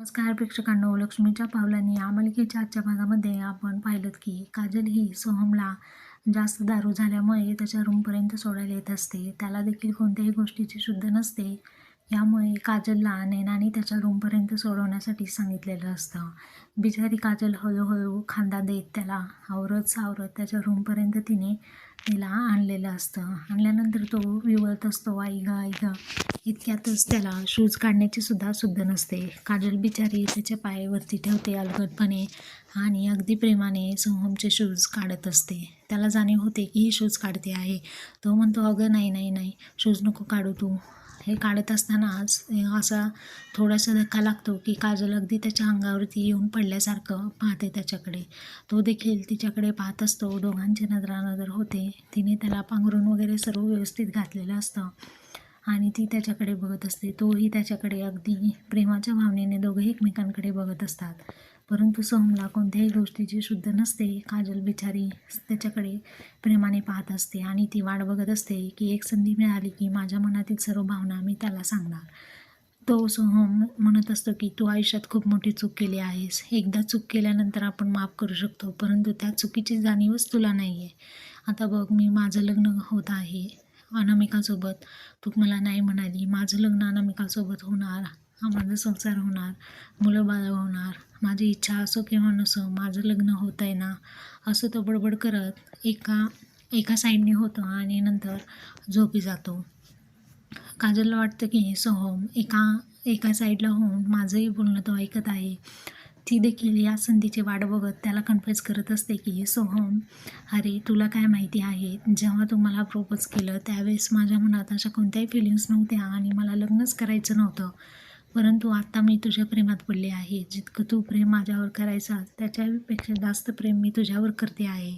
नमस्कार प्रेक्षकांनो लक्ष्मीच्या पावलांनी या मालिकेच्या आजच्या भागामध्ये आपण पाहिलं की काजल ही सोहमला जास्त दारू झाल्यामुळे त्याच्या रूमपर्यंत सोडायला येत असते. त्याला देखील कोणत्याही गोष्टीची शुद्ध नसते. यामुळे काजलला नैनाने त्याच्या रूमपर्यंत सोडवण्यासाठी सांगितलेलं असतं. बिचारी काजल हळूहळू खांदा देत त्याला आवरत सावरत त्याच्या रूमपर्यंत तिने तिला आणलेलं असतं. आणल्यानंतर तो विवळत असतो आई ग आई ग. इतक्यातच त्याला शूज काढण्याची सुद्धा शुद्ध नसते. काजल बिचारी त्याच्या पायावरती ठेवते अलगदपणे आणि अगदी प्रेमाने सोहमचे शूज काढत असते. त्याला जाणीव होते की ही शूज काढते आहे. तो म्हणतो अगं नाही नाही नाही. शूज नको काढू तू. हे काढत असतानाच असा थोडासा धक्का लागतो की काजल अगदी त्याच्या अंगावरती येऊन पडल्यासारखं पाहते त्याच्याकडे. तो देखील तिच्याकडे पाहत असतो. दोघांची नजरानजर होते. तिने त्याला पांघरून वगैरे सर्व व्यवस्थित घातलेलं असतं आणि ती त्याच्याकडे बघत असते. तोही त्याच्याकडे अगदी प्रेमाच्या भावनेने दोघे एकमेकांकडे बघत असतात. परंतु सोहमला कोणत्याही गोष्टीची शुद्ध नसते काजल बिचारी त्याच्याकडे प्रेमाने पाहत असते आणि ती वाट बघत असते की एक संधी मिळाली की माझ्या मनातील सर्व भावना मी त्याला सांगणार. तो सोहम म्हणत असतो की तू आयुष्यात खूप मोठी चूक केली आहेस. एकदा चूक केल्यानंतर आपण माफ करू शकतो परंतु त्या चुकीची जाणीवच तुला नाही आहे आता बघ मी माझं लग्न होत आहे. अनामिकासोबत. तू मला नाही म्हणाली माझं लग्न अनामिकासोबत होणार. हा माझा संसार होणार. मुलं बाळ होणार. माझी इच्छा असो किंवा नसो माझं लग्न होत आहे ना? असं तो बडबड करत एका एका साईडने होतं आणि नंतर झोपी जातो. काजलला वाटतं की सोहम एका एका साईडला होऊन माझंही बोलणं तो ऐकत आहे. ती देखील या संधीची वाट बघत त्याला कन्फ्युज करत असते की सोहम अरे तुला काय माहिती आहे? जेव्हा तू मला प्रपोज केलं त्यावेळेस माझ्या मनात अशा कोणत्याही फिलिंग्स नव्हत्या आणि मला लग्नच करायचं नव्हतं. परंतु आत्ता मी तुझ्या प्रेमात पडले आहे. जितकं तू प्रेम माझ्यावर करायचा त्याच्यापेक्षा जास्त प्रेम मी तुझ्यावर करते आहे.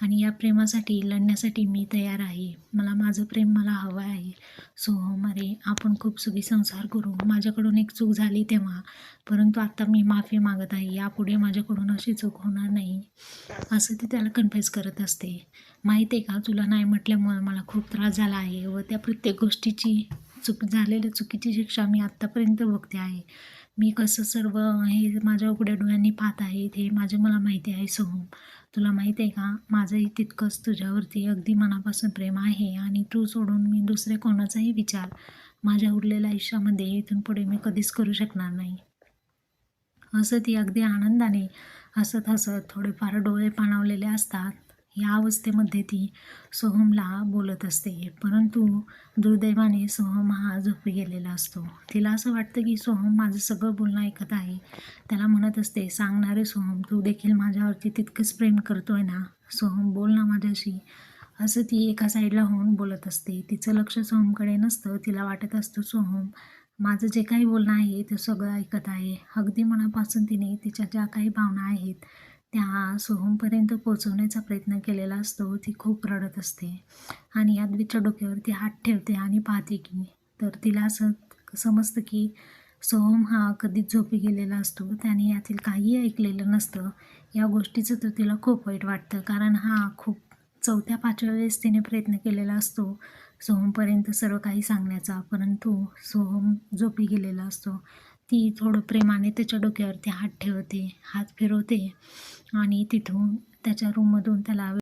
आणि या प्रेमासाठी लढण्यासाठी मी तयार आहे. मला माझं प्रेम मला हवं आहे. सो अरे आपण खूप सुखी संसार करू. माझ्याकडून एक चूक झाली तेव्हा. परंतु आत्ता मी माफी मागत आहे. यापुढे माझ्याकडून अशी चूक होणार नाही. असं ती त्याला कन्फ्युज करत असते. माहीत आहे का? तुला नाही म्हटल्यामुळे मला खूप त्रास झाला आहे व त्या प्रत्येक गोष्टीची चूक झालेल्या चुकीची शिक्षा मी आत्तापर्यंत बघते आहे. मी कसं सर्व हे माझ्या उघड्या डोळ्यांनी पाहत आहे हे माझं मला माहिती आहे सोहम. तुला माहीत आहे का? माझंही तितकंच तुझ्यावरती अगदी मनापासून प्रेम आहे आणि तू सोडून मी दुसऱ्या कोणाचाही विचार माझ्या उरलेल्या आयुष्यामध्ये इथून पुढे मी कधीच करू शकणार नाही. असं ती अगदी आनंदाने हसत हसत थोडेफार डोळे पाणावलेले असतात. या अवस्थेमध्ये ती सोहमला बोलत असते. परंतु दुर्दैवाने सोहम हा झोपी गेलेला असतो. तिला असं वाटतं की सोहम माझं सगळं बोलणं ऐकत आहे. त्याला म्हणत असते सांगणारे सोहम तू देखील माझ्यावरती तितकंच प्रेम करतो आहे ना? सोहम बोल ना माझ्याशी. असं ती एका साईडला होऊन बोलत असते. तिचं लक्ष सोहमकडे नसतं. तिला वाटत असतं सोहम माझं जे काही बोलणं आहे ते सगळं ऐकत आहे. अगदी मनापासून तिने तिच्या ज्या काही भावना आहेत त्या सोहमपर्यंत पोचवण्याचा प्रयत्न केलेला असतो ती खूप रडत असते आणि यादवीच्या डोक्यावरती हात ठेवते आणि पाहते की तर तिला असं समजतं की सोहम हा कधीच झोपी गेलेला असतो. त्याने यातील काहीही ऐकलेलं नसतं. या गोष्टीचं तर तिला खूप वाईट वाटतं कारण हा खूप चौथ्या पाचव्या वेळेस तिने प्रयत्न केलेला असतो सोहमपर्यंत सर्व काही सांगण्याचा. परंतु सोहम झोपी गेलेला असतो. ती थोडं प्रेमाने त्याच्या डोक्यावरती हात ठेवते हात फिरवते आणि तिथून त्याच्या रूममधून त्याला